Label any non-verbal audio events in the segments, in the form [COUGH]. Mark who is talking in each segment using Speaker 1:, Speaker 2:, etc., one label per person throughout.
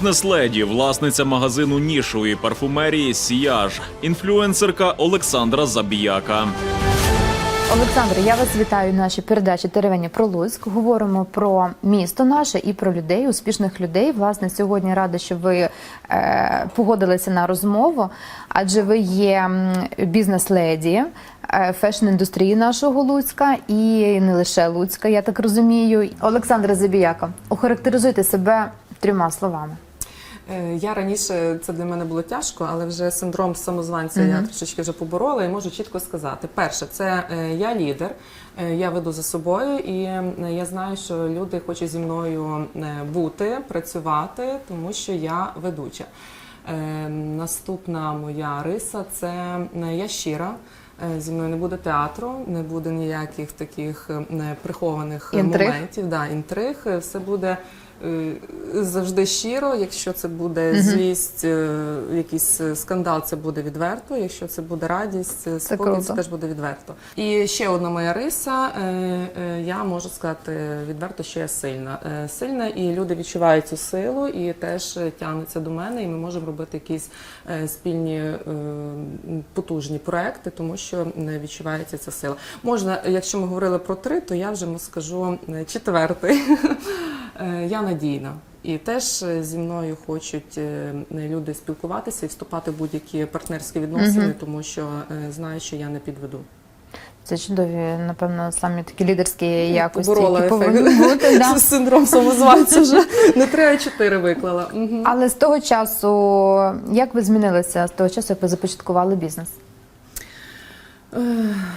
Speaker 1: Бізнес-леді, власниця магазину нішової парфумерії Сіяж, інфлюенсерка Олександра Забіяка.
Speaker 2: Олександр, я вас вітаю в нашій передачі Теревені про Луцьк. Говоримо про місто наше і про людей, успішних людей. Власне, сьогодні рада, що ви е, погодилися на розмову, адже ви є бізнес-леді е, фешн-індустрії нашого Луцька і не лише Луцька, я так розумію. Олександра Забіяка, охарактеризуйте себе трьома словами.
Speaker 3: Е, Я раніше це для мене було тяжко, але вже синдром самозванця я трошечки вже поборола і можу чітко сказати. Перше, це е, я лідер, е, я веду за собою, і я знаю, що люди хочуть зі мною бути, працювати, тому що я ведуча. Наступна моя риса це я щира. Зі мною не буде театру, не буде ніяких таких прихованих
Speaker 2: Інтриг.
Speaker 3: моментів, да, інтриг. Все буде завжди щиро. Якщо це буде злість, е, якийсь е, скандал, це буде відверто. Якщо це буде радість, е, спокій, це теж буде відверто. І ще одна моя риса. е, е, Я можу сказати відверто, що я сильна. Е, Сильна, і люди відчувають цю силу і теж е, тягнуться до мене, і ми можемо робити якісь е, спільні е, потужні проекти, тому що е, відчувається ця сила. Можна, якщо ми говорили про три, то я вже скажу е, четвертий. [LAUGHS] Е, Я надійна. І теж е, зі мною хочуть е, люди спілкуватися і вступати в будь-які партнерські відносини, тому що е, знають, що я не підведу.
Speaker 2: Це чудові, напевно, самі такі лідерські якості,
Speaker 3: Поборола
Speaker 2: які повинні бути. [LAUGHS] Да.
Speaker 3: Синдром самозванця вже не три, а чотири виклала. Мгм.
Speaker 2: Але з того часу, як ви змінилися з того часу, як ви започаткували бізнес?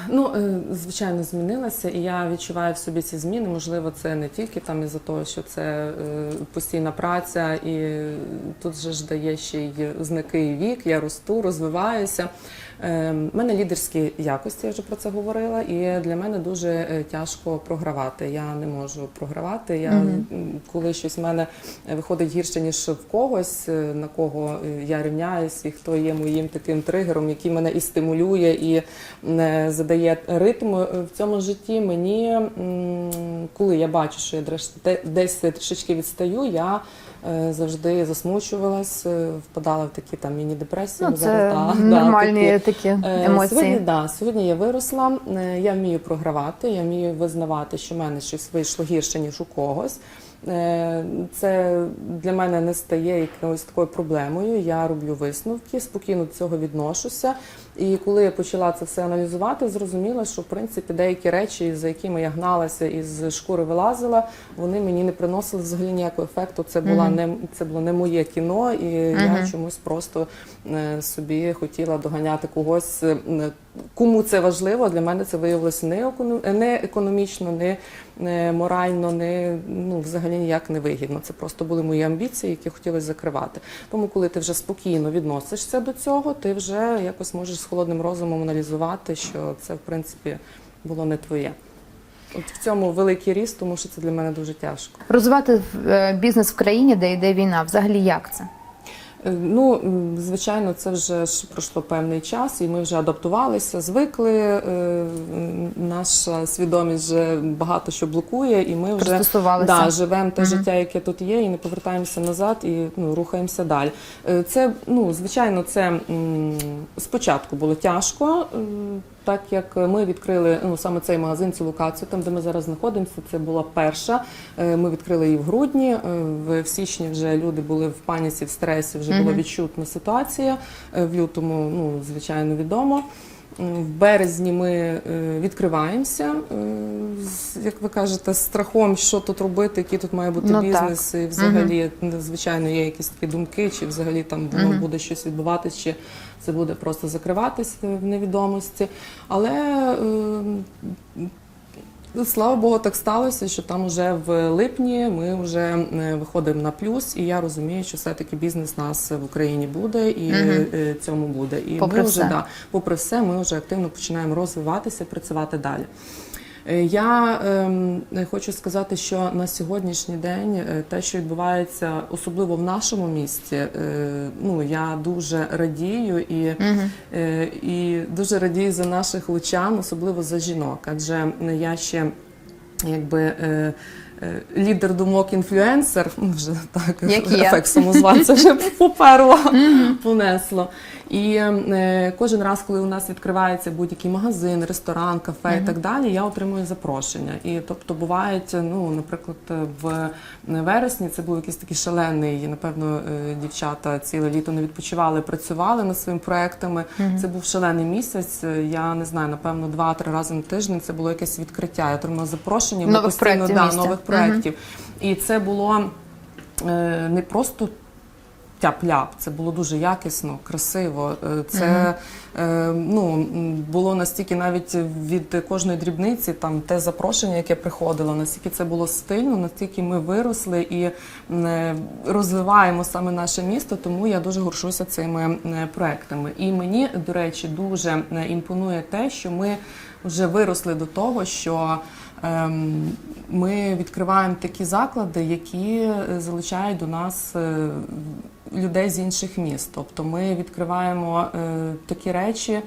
Speaker 3: Ну, е, звичайно, змінилася, і я відчуваю в собі ці зміни. Можливо, це не тільки там із-за того, що це е, постійна праця, і тут же ж дає ще й знаки вік, я росту, розвиваюся. Е, В мене лідерські якості, я вже про це говорила, і для мене дуже е, тяжко програвати. Я не можу програвати. Я м, коли щось в мене виходить гірше, ніж в когось, е, на кого е, я рівняюсь, і хто є моїм таким тригером, який мене і стимулює, і е, задає ритм е, в цьому житті. Мені, коли я бачу, що я десь трішечки відстаю, я е, завжди засмучувалась, е, впадала в такі там міні-депресії.
Speaker 2: Ну, це
Speaker 3: зараз, да, [LAUGHS] да,
Speaker 2: нормальні
Speaker 3: такі.
Speaker 2: такі
Speaker 3: Е,
Speaker 2: емоції.
Speaker 3: Сьогодні, да, сьогодні я виросла, е, я вмію програвати, я вмію визнавати, що в мене щось вийшло гірше, ніж у когось. Е, Це для мене не стає якоюсь такою проблемою. Я роблю висновки, спокійно до цього відношуся. І коли я почала це все аналізувати, зрозуміла, що в принципі деякі речі, за якими я гналася і з шкури вилазила, вони мені не приносили взагалі ніякого ефекту. Це була не це було не моє кіно, і я чомусь просто е, собі хотіла доганяти когось. е, Кому це важливо, для мене це виявилося не, економ- не економічно, не морально, не ну взагалі ніяк не вигідно. Це просто були мої амбіції, які хотілося закривати. Тому, коли ти вже спокійно відносишся до цього, ти вже якось можеш з холодним розумом аналізувати, що це в принципі було не твоє. От в цьому великий ріст, тому що це для мене дуже тяжко.
Speaker 2: Розвивати е, бізнес в країні, де йде війна, взагалі як це?
Speaker 3: Е, Ну, звичайно, це вже ж пройшло певний час, і ми вже адаптувалися, звикли. е, Наша свідомість вже багато що блокує, і ми вже да, живемо те життя, яке тут є, і не повертаємося назад і ну, рухаємося далі. Е, Це, ну, звичайно, це спочатку було тяжко. Так як ми відкрили ну саме цей магазин, цю локацію, там де ми зараз знаходимося, це була перша. Е, Ми відкрили її в грудні. е, В в січні вже люди були в паніці, в стресі. Вже була відчутна ситуація. Е, В лютому, ну звичайно, відомо. Е, В березні ми е, відкриваємося, е, як ви кажете, з страхом, що тут робити, який тут має бути
Speaker 2: Ну,
Speaker 3: бізнес, і взагалі, звичайно, є якісь такі думки, чи взагалі там воно буде щось відбуватися, чи це буде просто закриватись в невідомості. Але е, Слава Богу, так сталося, що там вже в липні ми вже е, виходимо на плюс, і я розумію, що все-таки бізнес нас в Україні буде і угу. цьому буде. І
Speaker 2: Попри
Speaker 3: ми вже
Speaker 2: все.
Speaker 3: да, попри все, ми вже активно починаємо розвиватися, працювати далі. Е, Я ем, хочу сказати, що на сьогоднішній день е, те, що відбувається, особливо в нашому місті, е, ну я дуже радію і, е, і дуже радію за наших лучан, особливо за жінок. Адже я ще якби. Е, Лідер думок інфлюенсер, вже так ефект самозванця вже поперло, понесло. І е, кожен раз, коли у нас відкривається будь-який магазин, ресторан, кафе і так далі, я отримую запрошення. І тобто бувають, ну, наприклад, в вересні це був якийсь такий шалений, напевно, е, дівчата ціле літо не відпочивали, працювали над своїми проектами. Це був шалений місяць. Я не знаю, напевно, два-три рази на тиждень. Це було якесь відкриття. Я отримала запрошення.
Speaker 2: Нових
Speaker 3: постійно,
Speaker 2: проєктів
Speaker 3: да, нових проєктів. І це було е, не просто тяп-ляп, це було дуже якісно, красиво. Е, Це е, ну, було настільки навіть від кожної дрібниці, там те запрошення, яке приходило, настільки це було стильно, настільки ми виросли і е, розвиваємо саме наше місто, тому я дуже горжуся цими проектами. І мені, до речі, дуже імпонує те, що ми вже виросли до того, що ми відкриваємо такі заклади, які е, залучають до нас е, людей з інших міст. Тобто ми відкриваємо е, такі речі,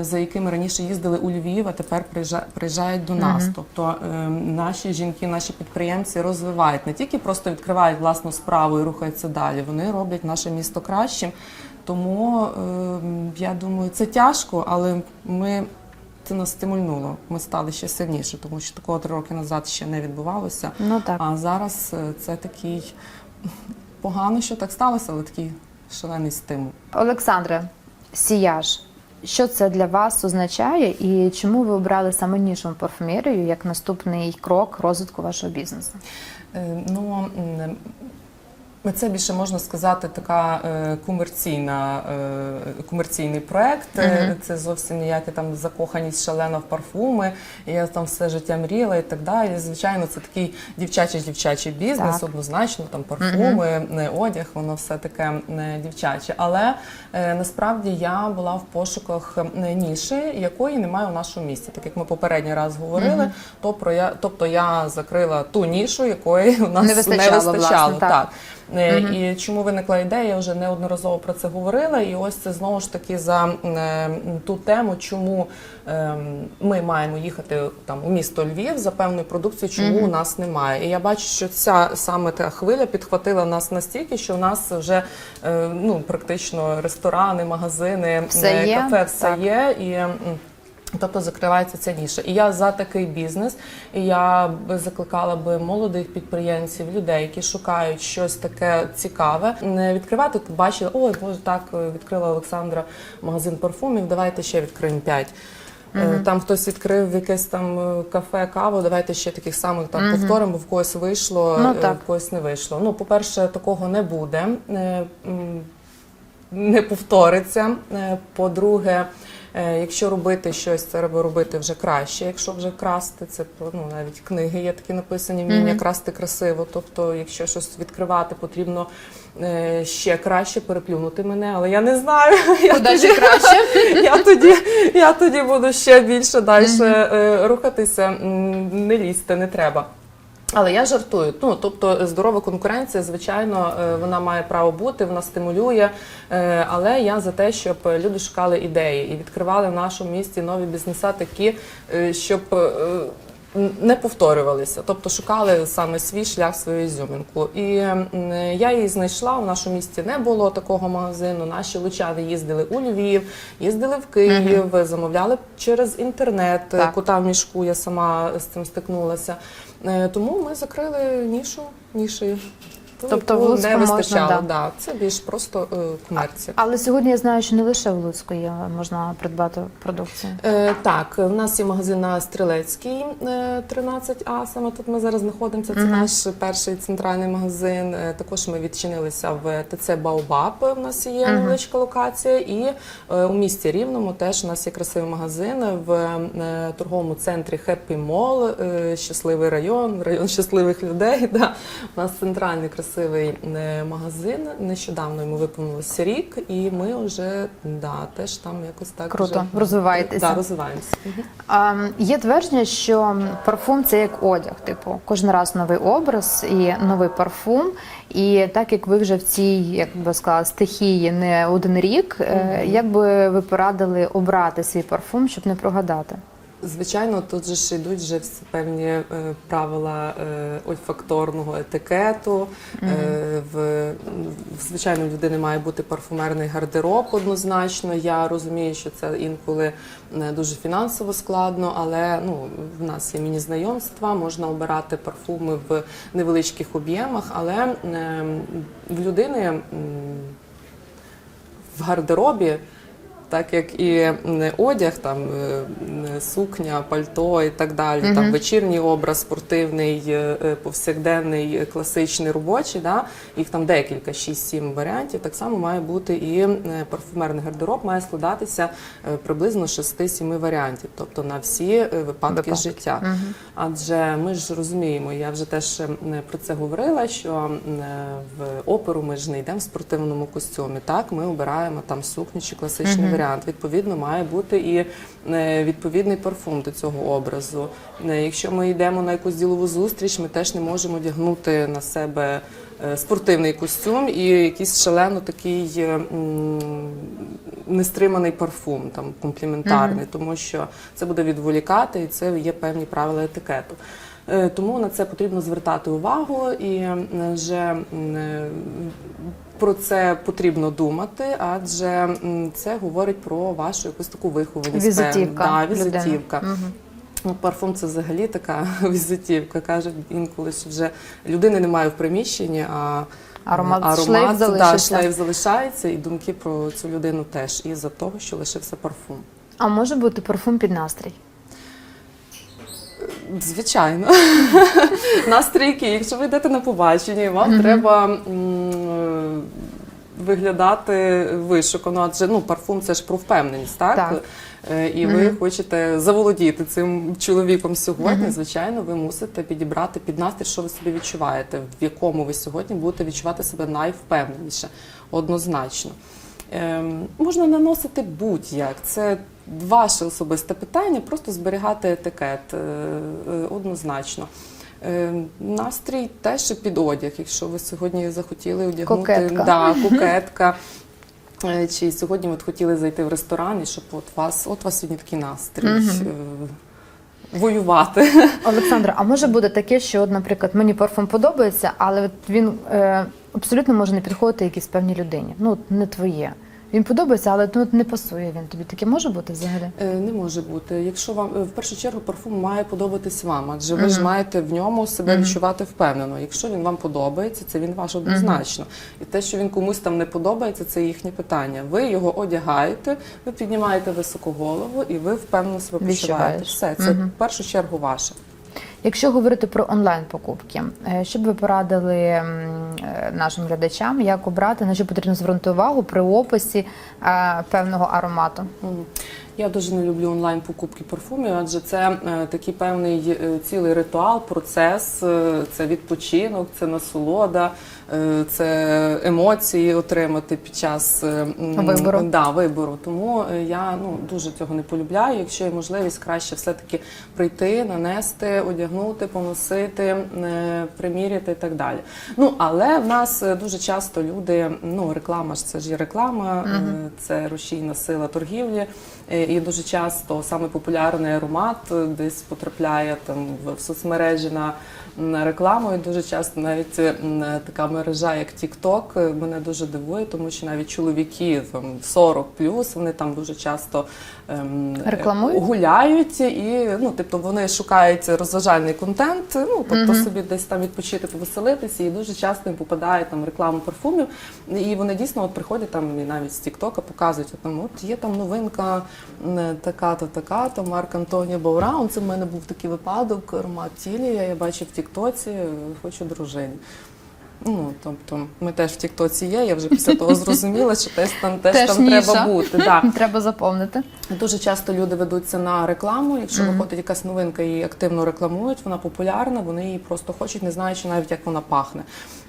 Speaker 3: за якими раніше їздили у Львів, а тепер приїжджа- приїжджають до нас. Тобто е, наші жінки, наші підприємці розвивають не тільки просто відкривають власну справу і рухаються далі. Вони роблять наше місто кращим. Тому е, я думаю, це тяжко, але ми. Це нас стимульнуло. Ми стали ще сильніше, тому що такого три роки назад ще не відбувалося.
Speaker 2: Ну так.
Speaker 3: А зараз е, це такий погано, що так сталося, але такий шалений стимул.
Speaker 2: Олександре, сіяж. Що це для вас означає, і чому ви обрали саме нішу парфумерію як наступний крок розвитку вашого бізнесу?
Speaker 3: Е, Ну це більше можна сказати така е, комерційна, е, комерційний проект. Е, Це зовсім ніяка там закоханість шалена в парфуми. Я там все життя мріяла і так далі. Звичайно, це такий дівчачий дівчачий бізнес,
Speaker 2: Так.
Speaker 3: однозначно, там парфуми, е, одяг, воно все таке е, дівчаче. Але насправді я була в пошуках ніші, якої немає у нашому місті. Так як ми попередній раз говорили, то про я, тобто я закрила ту нішу, якої у нас
Speaker 2: Не вистачало, власне, так.
Speaker 3: так. Е, І чому виникла ідея? Я вже неодноразово про це говорила. І ось це знову ж таки за е, ту тему, чому е, ми маємо їхати там у місто Львів за певною продукцією, чому у нас немає. І я бачу, що ця саме та хвиля підхватила нас настільки, що у нас вже е, ну практично ресторани, магазини,
Speaker 2: Все є,
Speaker 3: кафе, все
Speaker 2: так.
Speaker 3: є і. Тобто закривається ця ніша. І я за такий бізнес. І я би закликала би молодих підприємців, людей, які шукають щось таке цікаве, не відкривати. Бачили, ой, боже, так відкрила Олександра магазин парфумів. Давайте ще відкриємо п'ять. Е, Там хтось відкрив якесь там е, кафе, каву. Давайте ще таких самих там повторимо, бо в когось вийшло,
Speaker 2: Ну,
Speaker 3: е,
Speaker 2: так.
Speaker 3: в когось не вийшло. Ну, по-перше, такого не буде. Не повториться. По-друге, якщо робити щось, це треба робити вже краще. Якщо вже красти, це ну, навіть книги є такі написані, вміння красти красиво. Тобто, якщо щось відкривати, потрібно е, ще краще переплюнути мене, але я не знаю. [LAUGHS] Я тоді-
Speaker 2: краще? [LAUGHS]
Speaker 3: я тоді, я тоді буду ще більше далі е, рухатися. Не лізти, не треба. Але я жартую. Ну тобто здорова конкуренція, звичайно, е, вона має право бути, вона стимулює. Е, Але я за те, щоб люди шукали ідеї і відкривали в нашому місті нові бізнеса, такі, е, щоб не повторювалися, тобто шукали саме свій шлях, свою ізюминку. І я її знайшла. У нашому місті не було такого магазину. Наші лучани їздили у Львів, їздили в Київ, замовляли через інтернет.
Speaker 2: Так.
Speaker 3: Кота в мішку я сама з цим стикнулася. Е, Тому ми закрили нішу нішею.
Speaker 2: Тобто в Луцьку
Speaker 3: не
Speaker 2: можна,
Speaker 3: вистачало.
Speaker 2: да.
Speaker 3: Да. Це більш просто е, комерція.
Speaker 2: Але сьогодні я знаю, що не лише в Луцьку є можна придбати продукцію.
Speaker 3: Е, так, в нас є магазин на Стрілецькій е, 13А. Саме тут ми зараз знаходимося. Це наш перший центральний магазин. Е, також ми відчинилися в ТЦ Баобаб. У нас є невеличка локація. І е, у місті Рівному теж у нас є красивий магазин в е, торговому центрі Хеппі Мол. Щасливий район, район щасливих людей. [LAUGHS] Да. У нас центральний красивий е, магазин. Нещодавно йому виповнилося рік, і ми вже да, теж там якось так
Speaker 2: Круто,
Speaker 3: вже,
Speaker 2: розвиваєтеся.
Speaker 3: Да, розвиваємося.
Speaker 2: А, є твердження, що парфум це як одяг. Типу, кожен раз новий образ і новий парфум. І так як ви вже в цій, як би сказала, стихії не один рік, е, як би ви порадили обрати свій парфум, щоб не прогадати?
Speaker 3: Звичайно, тут же ж йдуть вже всі певні е, правила е, ольфакторного етикету. Е, в, в- звичайно, в людини має бути парфумерний гардероб однозначно. Я розумію, що це інколи е, дуже фінансово складно, але ну, в нас є міні-знайомства, можна обирати парфуми в невеличких об'ємах, але е, в людини. в гардеробі, так як і одяг, там е, сукня, пальто і так далі, там вечірній образ, спортивний, е, е, повсякденний, класичний робочий, да? їх там декілька, 6-7 варіантів. Так само має бути і парфумерний гардероб має складатися приблизно 6-7 варіантів, тобто на всі випадки,
Speaker 2: Випадки.
Speaker 3: життя. Адже ми ж розуміємо, я вже теж про це говорила, що в оперу ми ж не йдемо в спортивному костюмі. Так, ми обираємо там сукню чи класичний варіант. Відповідно, має бути і е, відповідний парфум до цього образу. Е, Якщо ми йдемо на якусь ділову зустріч, ми теж не можемо одягнути на себе. е, Спортивний костюм і якийсь шалено такий нестриманий парфум, там компліментарний, тому що це буде відволікати, і це є певні правила етикету. Тому на це потрібно звертати увагу і вже про це потрібно думати, адже це говорить про вашу якусь таку вихованість.
Speaker 2: Візитівка
Speaker 3: Да, візитівка. Ну, Парфум це взагалі така [LAUGHS] візитівка. Кажуть інколи, що вже людини немає в приміщенні, а
Speaker 2: Аромат, шлейф
Speaker 3: да,
Speaker 2: залишився.
Speaker 3: шлейф залишається, і думки про цю людину теж із-за того, що лишився парфум.
Speaker 2: А може бути парфум під настрій?
Speaker 3: Звичайно. [LAUGHS] Настрійки, якщо ви йдете на побачення, вам треба м, виглядати вишукано, адже ну, парфум це ж про впевненість, так?
Speaker 2: Так.
Speaker 3: Е, І ви хочете заволодіти цим чоловіком сьогодні, звичайно, ви мусите підібрати під настрій, що ви собі відчуваєте, в якому ви сьогодні будете відчувати себе найвпевненіше, однозначно. Ем, можна наносити будь-як. Це ваше особисте питання, просто зберігати етикет е, е, однозначно. Е, настрій теж під одяг, якщо ви сьогодні захотіли одягнути
Speaker 2: Кокетка.
Speaker 3: Да, кокетка. Е, Чи сьогодні от хотіли зайти в ресторан, і щоб от вас, от вас сьогодні такий настрій е, воювати.
Speaker 2: Олександра, а може бути таке, що, наприклад, мені парфум подобається, але він е, абсолютно може не підходити якійсь певній людині. Ну, не твоє. Він подобається, але ну, не пасує він тобі. Таке може бути взагалі?
Speaker 3: Е, Не може бути. Якщо вам е, в першу чергу парфум має подобатись вам, адже ви ж маєте в ньому себе відчувати впевнено. Якщо він вам подобається, це він ваш однозначно. І те, що він комусь там не подобається, це їхнє питання. Ви його одягаєте, ви піднімаєте високу голову і ви впевнено себе почуваєте.
Speaker 2: Відчуваєш.
Speaker 3: Все це в першу чергу ваше.
Speaker 2: Якщо говорити про онлайн покупки, е, що б ви порадили е, нашим глядачам, як обрати, на що потрібно звернути увагу при описі е, певного аромату?
Speaker 3: Я дуже не люблю онлайн покупки парфумів, адже це такий певний цілий ритуал, процес, це відпочинок, це насолода, це емоції отримати під час е,
Speaker 2: Вибору.
Speaker 3: Да, вибору. Тому е, я ну дуже цього не полюбляю. Якщо є можливість, краще все-таки прийти, нанести, одягнути, поносити, е, приміряти і так далі. Ну але в нас е, дуже часто люди, ну реклама ж це ж є реклама, е, це рушійна сила торгівлі. Е, І дуже часто саме популярний аромат е, десь потрапляє там в соцмережі на, І дуже часто навіть е, така мережа, як TikTok, е, мене дуже дивує, тому що навіть чоловіки там 40 вони там дуже часто ем,
Speaker 2: Рекламують?
Speaker 3: гуляють і ну, тобто вони шукають розважальний контент, ну тобто собі десь там відпочити, повеселитися, і дуже часто їм попадає там реклама парфумів. І вони дійсно от приходять там і навіть з Тіктока показують, от, там, от є там новинка м, така-то, така-то, Марк Антоніо Баураун. Це в мене був такий випадок, аромат Тілія, я бачив в Тіктоці, хочу дружині. Ну, тобто, ми теж в Тіктоці є, я вже після того зрозуміла, що теж там теж,
Speaker 2: Теж
Speaker 3: там
Speaker 2: ніша.
Speaker 3: треба бути. Да. [LAUGHS]
Speaker 2: Треба заповнити.
Speaker 3: Дуже часто люди ведуться на рекламу. Якщо виходить якась новинка, її активно рекламують, вона популярна, вони її просто хочуть, не знаючи навіть, як вона пахне.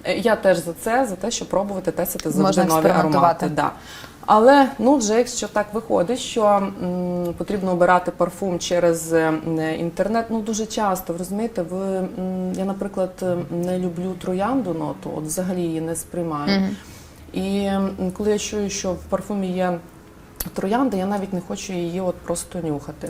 Speaker 3: Е, Я теж за це, за те, щоб пробувати тестити завжди нові аромати. Да. Але ну вже якщо так виходить, що м, потрібно обирати парфум через е, інтернет, ну дуже часто розумієте, ви м, я, наприклад, не люблю троянду ноту, от взагалі її не сприймаю. І м, коли я чую, що в парфумі є троянда, я навіть не хочу її от просто нюхати.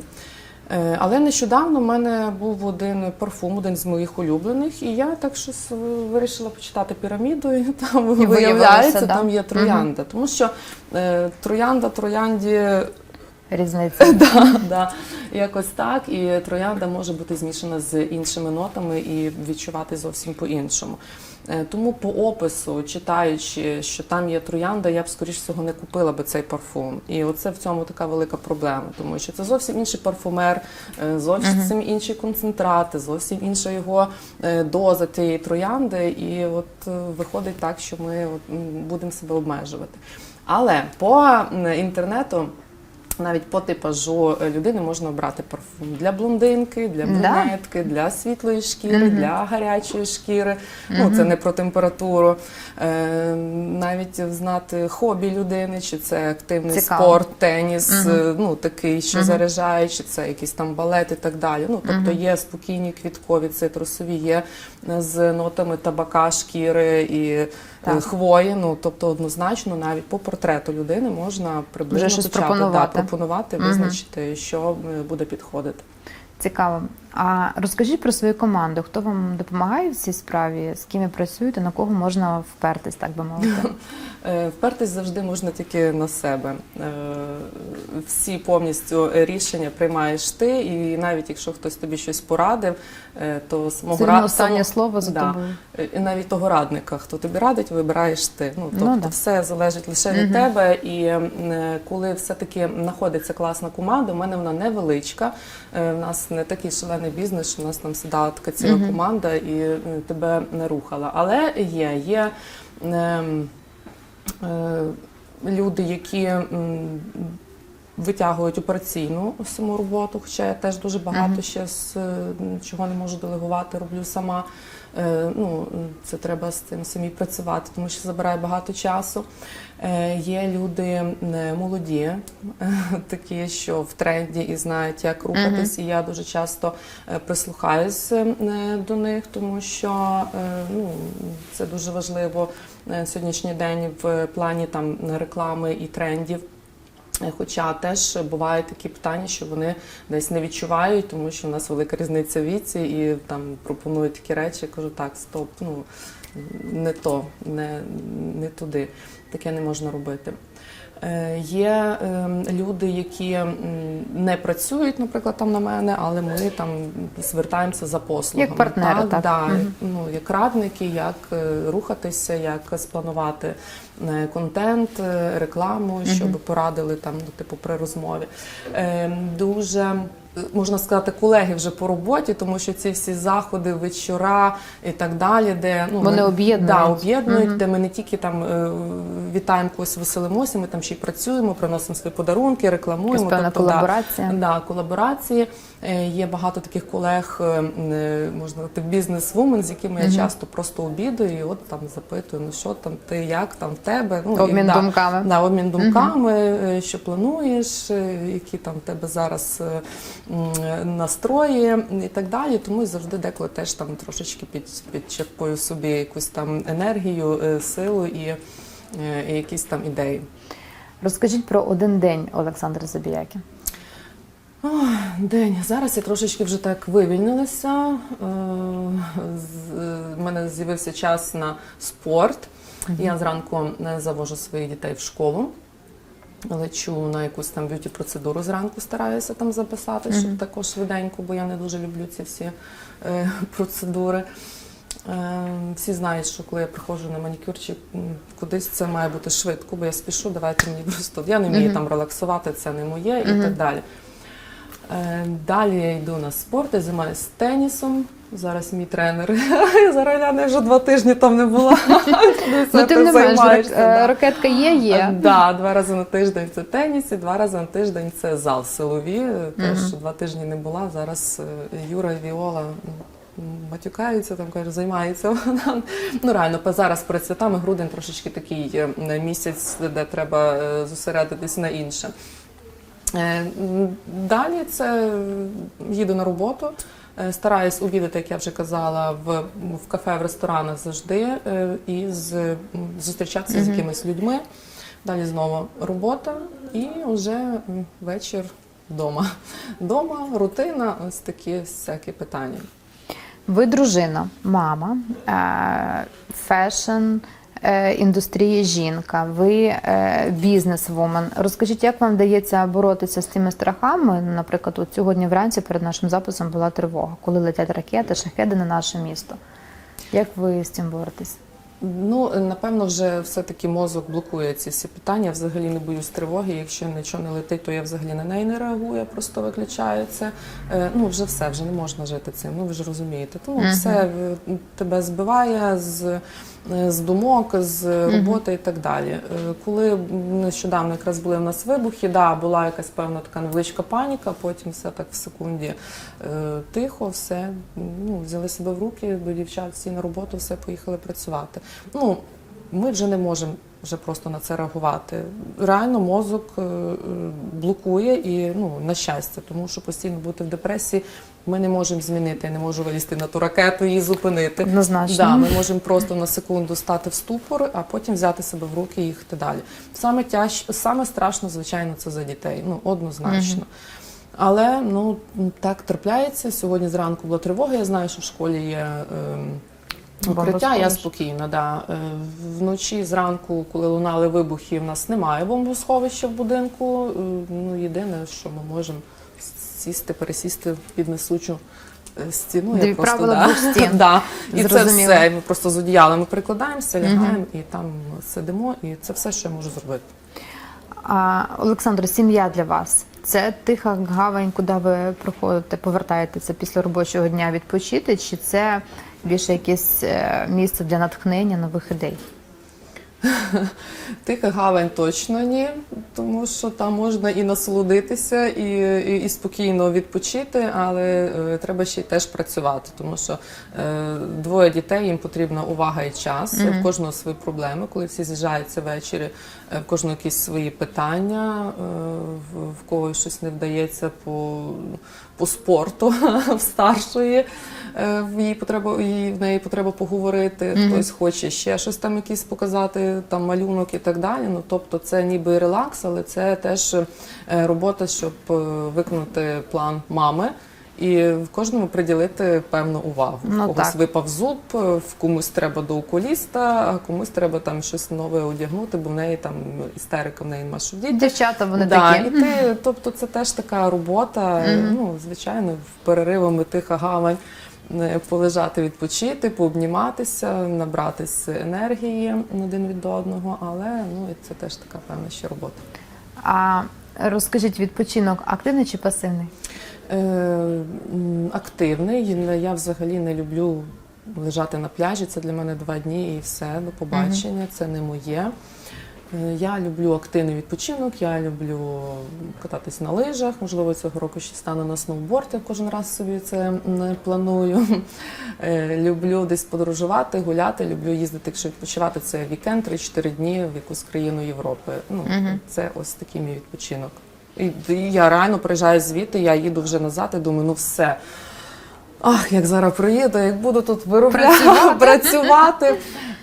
Speaker 3: Е, Але нещодавно в мене був один парфум, один з моїх улюблених, і я так щось вирішила почитати піраміду, і [LAUGHS] там
Speaker 2: і
Speaker 3: виявляється,
Speaker 2: да?
Speaker 3: там є троянда. Тому що е, троянда троянді
Speaker 2: Різниця. [LAUGHS]
Speaker 3: да, да, якось так, і троянда може бути змішана з іншими нотами і відчувати зовсім по-іншому. Е, Тому по опису, читаючи, що там є троянда, я б скоріш всього не купила би цей парфум. І оце в цьому така велика проблема, тому що це зовсім інший парфумер, е, зовсім інші концентрати, зовсім інша його е, доза тієї троянди. І от виходить так, що ми будемо себе обмежувати. Але по інтернету. Навіть по типажу е, людини можна обрати парфум для блондинки, для брюнетки, для світлої шкіри, для гарячої шкіри. Ну це не про температуру. Е, навіть знати хобі людини, чи це активний
Speaker 2: Цікаво.
Speaker 3: спорт, теніс, е, ну такий, що заряджає, чи це якийсь там балет і так далі. Ну тобто є спокійні квіткові цитрусові, є е, з нотами табака, шкіри і
Speaker 2: Так.
Speaker 3: хвої. Ну тобто однозначно навіть по портрету людини можна приблизно
Speaker 2: Вже щось
Speaker 3: почати,
Speaker 2: пропонувати.
Speaker 3: Да, пропонувати,
Speaker 2: Мгм.
Speaker 3: визначити, що е, буде підходити.
Speaker 2: Цікаво. А розкажіть про свою команду. Хто вам допомагає в цій справі? З ким ви працюєте? На кого можна впертись, так би мовити? [LAUGHS]
Speaker 3: Е, Впертись завжди можна тільки на себе. Е, Всі повністю рішення приймаєш ти, і навіть якщо хтось тобі щось порадив, е, то самого
Speaker 2: Все одно
Speaker 3: ра-
Speaker 2: останнє слово за
Speaker 3: Да.
Speaker 2: тобою.
Speaker 3: І навіть того радника, хто тобі радить, вибираєш ти. Ну тобто
Speaker 2: Ну, да.
Speaker 3: все залежить лише від тебе. І коли все-таки знаходиться класна команда, у мене вона невеличка. В нас не такий шалений бізнес, що в нас там сідала така ціла команда і е, тебе не рухала. Але є, є. Е, е, Люди, які витягують операційну саму роботу, хоча я теж дуже багато ще з е, чого не можу делегувати, роблю сама. Е, Ну, це треба з цим самі працювати, тому що забирає багато часу. Е, Є люди молоді, е, [LAUGHS] такі, що в тренді і знають, як рухатись. І я дуже часто прислухаюсь до них, тому що е, ну, це дуже важливо сьогоднішній день в плані там реклами і трендів. Хоча теж бувають такі питання, що вони десь не відчувають, тому що в нас велика різниця віці, і там пропонують такі речі. Я кажу, так, стоп, ну не то, не, не туди. Таке не можна робити. Е, Є ем, люди, які не працюють, наприклад, там на мене, але ми там звертаємося за послугами.
Speaker 2: Як партнери, так.
Speaker 3: Да,
Speaker 2: угу.
Speaker 3: ну, як радники, як е, рухатися, як спланувати е, контент, рекламу, щоб порадили там, ну, типу, при розмові. Е, Дуже можна сказати, колеги вже по роботі, тому що ці всі заходи, вечора і так далі, де ну
Speaker 2: Вони
Speaker 3: ми-
Speaker 2: об'єднують.
Speaker 3: Да, об'єднують, де ми не тільки там е, вітаємо когось, веселимося, ми там ще й працюємо, приносимо свої подарунки, рекламуємо. Тобто, да,
Speaker 2: колаборація.
Speaker 3: Да, колаборації. Е, Є багато таких колег, е, можна сказати, бізнес-вумен, з якими я часто просто обідаю, і от там запитую, ну що там, ти як там в тебе? Ну, і,
Speaker 2: Обмін
Speaker 3: да,
Speaker 2: думками.
Speaker 3: Да, обмін думками, е, що плануєш, які там в тебе зараз настрої і так далі. Тому завжди деколи теж там трошечки під, підчерпую собі якусь там енергію, е, силу і, е, і якісь там ідеї.
Speaker 2: Розкажіть про один день Олександра Забіяки.
Speaker 3: День. Зараз я трошечки вже так вивільнилася. З- е, мене з'явився час на спорт. Я зранку завожу своїх дітей в школу. Лечу на якусь там б'юті процедуру зранку, стараюся там записати, щоб також швиденько, бо я не дуже люблю ці всі е, [LAUGHS] процедури. Е, всі знають, що коли я приходжу на манікюр чи кудись, це має бути швидко, бо я спішу, давайте мені просто. Я не вмію там релаксувати, це не моє і так далі. Е, Далі я йду на спорт, я займаюся тенісом. Зараз мій тренер. [LAUGHS] Зараз я не вже два тижні там не була. [LAUGHS]
Speaker 2: Ну, тим не менш, е, ракетка є, є.
Speaker 3: Да, два рази на тиждень це теніс, і два рази на тиждень це зал силові. Теж два тижні не була. Зараз е, Юра і Віола. Матюкаються, там кажуть, займається вона. Ну реально, зараз перед святами грудень трошечки такий е, місяць, де треба е, зосередитись на інше. Е, Далі це е, їду на роботу. Е, Стараюсь обідати, як я вже казала, в, в кафе, в ресторанах завжди е, і з, зустрічатися з якимись людьми. Далі знову робота, і вже вечір Дома. Дома, рутина, ось такі всякі питання.
Speaker 2: Ви дружина, мама, е, фешн. Е, Індустрії жінка, ви е, бізнес-вумен. Розкажіть, як вам вдається боротися з цими страхами? Наприклад, от сьогодні вранці перед нашим записом була тривога, коли летять ракети, шахеди на наше місто. Як ви з цим боретесь?
Speaker 3: Ну, напевно, вже все-таки мозок блокує ці всі питання. Я взагалі не боюсь тривоги. Якщо нічого не летить, то я взагалі на неї не реагую, я просто виключаю це. Е, Ну, вже все, вже не можна жити цим. Ну, ви ж розумієте. Тому
Speaker 2: Мгм.
Speaker 3: все тебе збиває з, з думок, з роботи і так далі. Е, Коли нещодавно якраз були в нас вибухи, да, була якась певна така невеличка паніка, потім все так в секунді е, тихо, все. Ну, взяли себе в руки, до дівчат всі на роботу, все поїхали працювати. Ну, ми вже не можемо вже просто на це реагувати. Реально мозок е, е, блокує і ну, на щастя, тому що постійно бути в депресії ми не можемо змінити. Я не можу вилізти на ту ракету і зупинити.
Speaker 2: Однозначно.
Speaker 3: Да, ми можемо просто на секунду стати в ступор, а потім взяти себе в руки і їхати далі. Саме тяж, саме страшно, звичайно, це за дітей. Ну, однозначно. Але ну так трапляється. Сьогодні зранку була тривога. Я знаю, що в школі є. ем, Укриття, я спокійна, да. Е, Вночі зранку, коли лунали вибухи, в нас немає бомбосховища в будинку. Е, Ну, єдине, що ми можемо сісти, пересісти під несучу е, стіну.
Speaker 2: Дві
Speaker 3: просто,
Speaker 2: правила
Speaker 3: да.
Speaker 2: двох стін. [LAUGHS]
Speaker 3: да. І це все. Ми просто з одіялами прикладаємося, лягаємо і там сидимо, і це все, що я можу зробити.
Speaker 2: А, Олександр, сім'я для вас це тиха гавань, куди ви приходите, повертаєтеся після робочого дня відпочити, чи це більше якесь е, місце для натхнення нових ідей? [LAUGHS]
Speaker 3: Тиха гавань точно ні, тому що там можна і насолодитися, і, і, і спокійно відпочити, але е, треба ще й теж працювати, тому що е, двоє дітей їм потрібна увага і час. В кожного свої проблеми, коли всі з'їжджаються ввечері, е, в кожного якісь свої питання, е, в, в когось щось не вдається по, по спорту [LAUGHS] в старшої. е, В її потреба її в неї потреба поговорити. Хтось хоче ще щось там якісь показати, там малюнок і так далі. Ну тобто, це ніби релакс, але це теж е, робота, щоб е, виконати план мами. І в кожному приділити певну увагу.
Speaker 2: Ну,
Speaker 3: в когось
Speaker 2: так.
Speaker 3: випав зуб, в комусь треба до окуліста, а комусь треба там щось нове одягнути, бо в неї там істерика, в неї нема що.
Speaker 2: Дівчата вони
Speaker 3: да,
Speaker 2: такі.
Speaker 3: І ти, тобто це теж така робота, ну, звичайно, в переривами тиха гавань. е, Полежати, відпочити, пообніматися, набратись енергії один від одного, але ну це теж така певна ще робота.
Speaker 2: А розкажіть, відпочинок активний чи пасивний?
Speaker 3: Е, активний. Я взагалі не люблю лежати на пляжі. Це для мене два дні і все, до побачення. Це не моє. Е, Я люблю активний відпочинок, я люблю кататись на лижах. Можливо, цього року ще стану на сноуборд, я кожен раз собі це планую. [LAUGHS] Е, Люблю десь подорожувати, гуляти, люблю їздити, якщо відпочивати, це вікенд, 3-4 дні в якусь країну Європи. Ну, Це ось такий мій відпочинок. І я реально приїжджаю звідти, я їду вже назад і думаю, ну все. Ах, як зараз приїду, як буду тут виробляти,
Speaker 2: Працювати. [LAUGHS]
Speaker 3: працювати.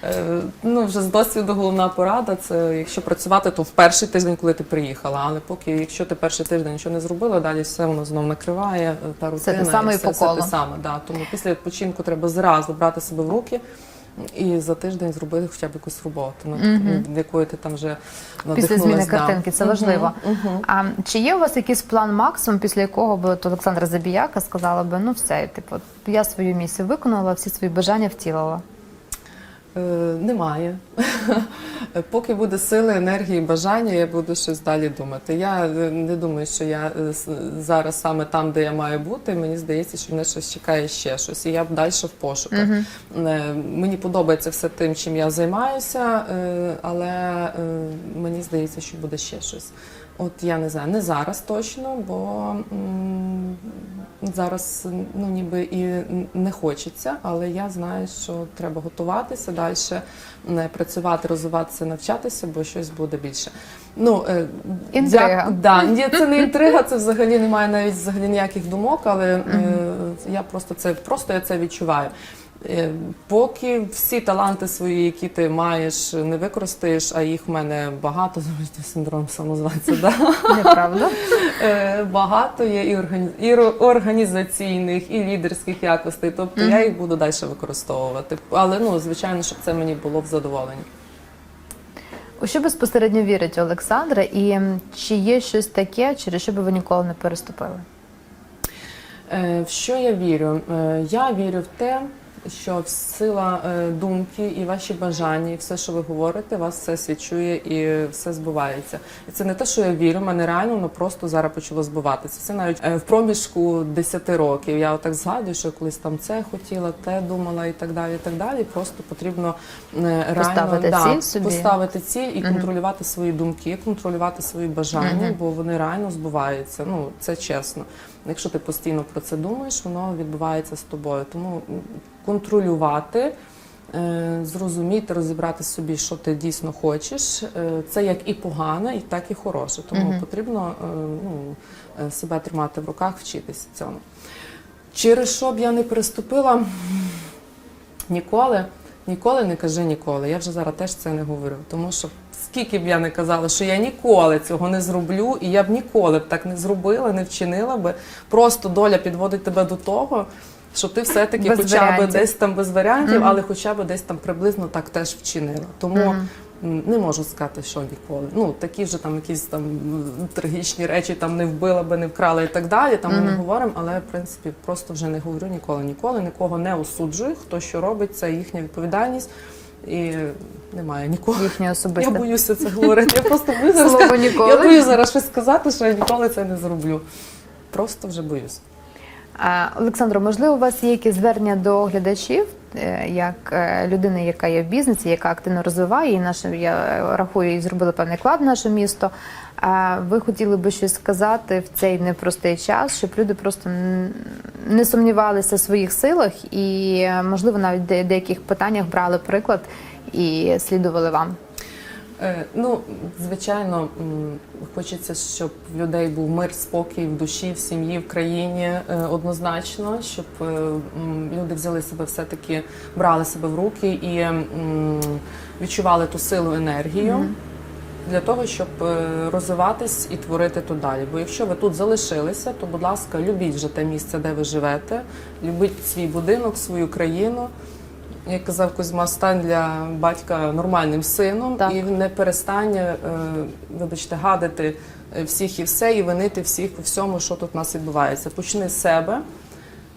Speaker 3: Е, Ну, вже з досвіду головна порада це якщо працювати, то в перший тиждень, коли ти приїхала. Але поки, якщо ти перший тиждень нічого не зробила, далі все воно знов накриває, е, та
Speaker 2: Все те
Speaker 3: рутина.
Speaker 2: саме і
Speaker 3: все,
Speaker 2: по
Speaker 3: все
Speaker 2: колу.
Speaker 3: те саме. Да. Тому після відпочинку треба зразу брати себе в руки. І за тиждень зробити хоча б якусь роботу, над над якою ти там вже
Speaker 2: Після зміни
Speaker 3: да.
Speaker 2: картинки, це
Speaker 3: Мгм,
Speaker 2: важливо.
Speaker 3: мгм.
Speaker 2: А чи є у вас якийсь план максимум, після якого би от Олександра Забіяка сказала би, ну все, типу, я свою місію виконала, всі свої бажання втілила?
Speaker 3: Е, Немає. [LAUGHS] Поки буде сили, енергії, бажання, я буду щось далі думати. Я е, не думаю, що я е, зараз саме там, де я маю бути. Мені здається, що мене щось чекає ще щось. І я далі в пошуках. Е, Мені подобається все тим, чим я займаюся, але мені здається, що буде ще щось. От я не знаю, не зараз точно, бо м, зараз ну ніби і не хочеться, але я знаю, що треба готуватися далі, не працювати, розвиватися, навчатися, бо щось буде більше. Ну, е,
Speaker 2: Інтрига.
Speaker 3: дя- да, ні, це не інтрига, це взагалі немає навіть взагалі ніяких думок, але е, я просто це просто я це відчуваю. Е, Поки всі таланти свої, які ти маєш, не використаєш, а їх в мене багато, [LAUGHS] завжди синдром самозванця, да?
Speaker 2: Неправда?
Speaker 3: Е, багато є і, органі... і організаційних, і лідерських якостей. Тобто я їх буду далі використовувати. Але ну, звичайно, щоб це мені було в задоволення.
Speaker 2: У що безпосередньо вірить Олександра, і чи є щось таке, через що би ви ніколи не переступили?
Speaker 3: Е, В що я вірю? Я вірю в те, що сила е, думки і ваші бажання, і все, що ви говорите, вас все свідчує і все збувається. І це не те, що я вірю, мене реально воно просто зараз почало збуватися. Це навіть е, в проміжку 10 років. Я отак згадую, що колись там це хотіла, те думала і так далі. І так далі. Просто потрібно е, реально
Speaker 2: Поставити
Speaker 3: да,
Speaker 2: ціль собі.
Speaker 3: поставити ціль і контролювати свої думки, контролювати свої бажання, бо вони реально збуваються. Ну це чесно. Якщо ти постійно про це думаєш, воно відбувається з тобою. Тому контролювати, е, зрозуміти, розібрати собі, що ти дійсно хочеш. е, Це як і погане, і так і хороше. Тому потрібно е, ну, себе тримати в руках, вчитися цьому. Через що б я не переступила ніколи. Ніколи не кажи ніколи. Я вже зараз теж це не говорю. Тому що скільки б я не казала, що я ніколи цього не зроблю, і я б ніколи б так не зробила, не вчинила би. Просто доля підводить тебе до того, що ти все-таки
Speaker 2: Без
Speaker 3: хоча б
Speaker 2: варіантів.
Speaker 3: десь там без варіантів, але хоча б десь там приблизно так теж вчинила. Тому м, не можу сказати, що ніколи. Ну такі вже там якісь там трагічні речі там не вбила би, не вкрала і так далі. Там ми не говоримо, але в принципі просто вже не говорю ніколи, ніколи, нікого не осуджую. Хто що робить, це їхня відповідальність. І немає нікого.
Speaker 2: Їхнє
Speaker 3: Я боюся це говорити. Я просто боюся зараз
Speaker 2: слово ніколи.
Speaker 3: Я боюся зараз щось сказати, що я ніколи це не зроблю. Просто вже боюсь.
Speaker 2: Олександро, можливо, у вас є якісь звернення до глядачів, як людина, яка є в бізнесі, яка активно розвиває і наше, я рахую, і зробила певний клад в наше місто. А ви хотіли би щось сказати в цей непростий час, щоб люди просто не сумнівалися в своїх силах і, е, можливо, навіть в де- деяких питаннях брали приклад і слідували вам.
Speaker 3: Е, Ну, звичайно, хочеться, щоб в людей був мир, спокій в душі, в сім'ї, в країні е, однозначно, щоб е, люди взяли себе все-таки, брали себе в руки і відчували ту силу енергію. Для того, щоб розвиватись і творити тут далі. Бо якщо ви тут залишилися, то, будь ласка, любіть вже те місце, де ви живете, любіть свій будинок, свою країну. Як казав Кузьма, стань для батька нормальним сином
Speaker 2: Так.
Speaker 3: і не перестань, е, вибачте, гадити е, всіх і все, і винити всіх у всьому, що тут у нас відбувається. Почни з себе,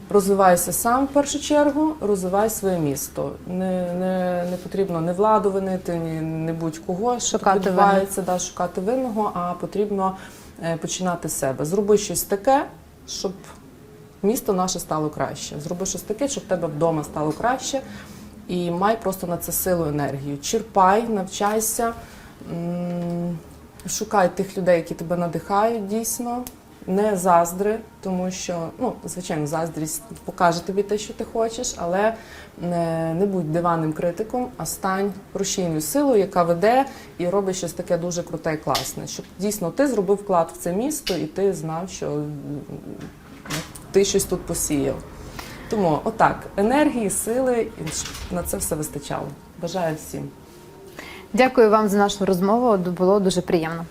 Speaker 3: розвивайся сам в першу чергу, розвивай своє місто. Не, не, не потрібно не владу винити, ні не будь-кого, що
Speaker 2: Шукати
Speaker 3: відбувається, да, шукати винного, а потрібно е, починати з себе. Зроби щось таке, щоб місто наше стало краще. Зроби щось таке, щоб тебе вдома стало краще. І май просто на це силу енергію. Черпай, навчайся, шукай тих людей, які тебе надихають дійсно. Не заздри, тому що, ну, звичайно, заздрість покаже тобі те, що ти хочеш, але не, не будь диванним критиком, а стань рушійною силою, яка веде і робить щось таке дуже круте і класне. Щоб дійсно ти зробив вклад в це місто, і ти знав, що ти щось тут посіяв. Тому отак, енергії, сили, на це все вистачало. Бажаю всім.
Speaker 2: Дякую вам за нашу розмову. Було дуже приємно.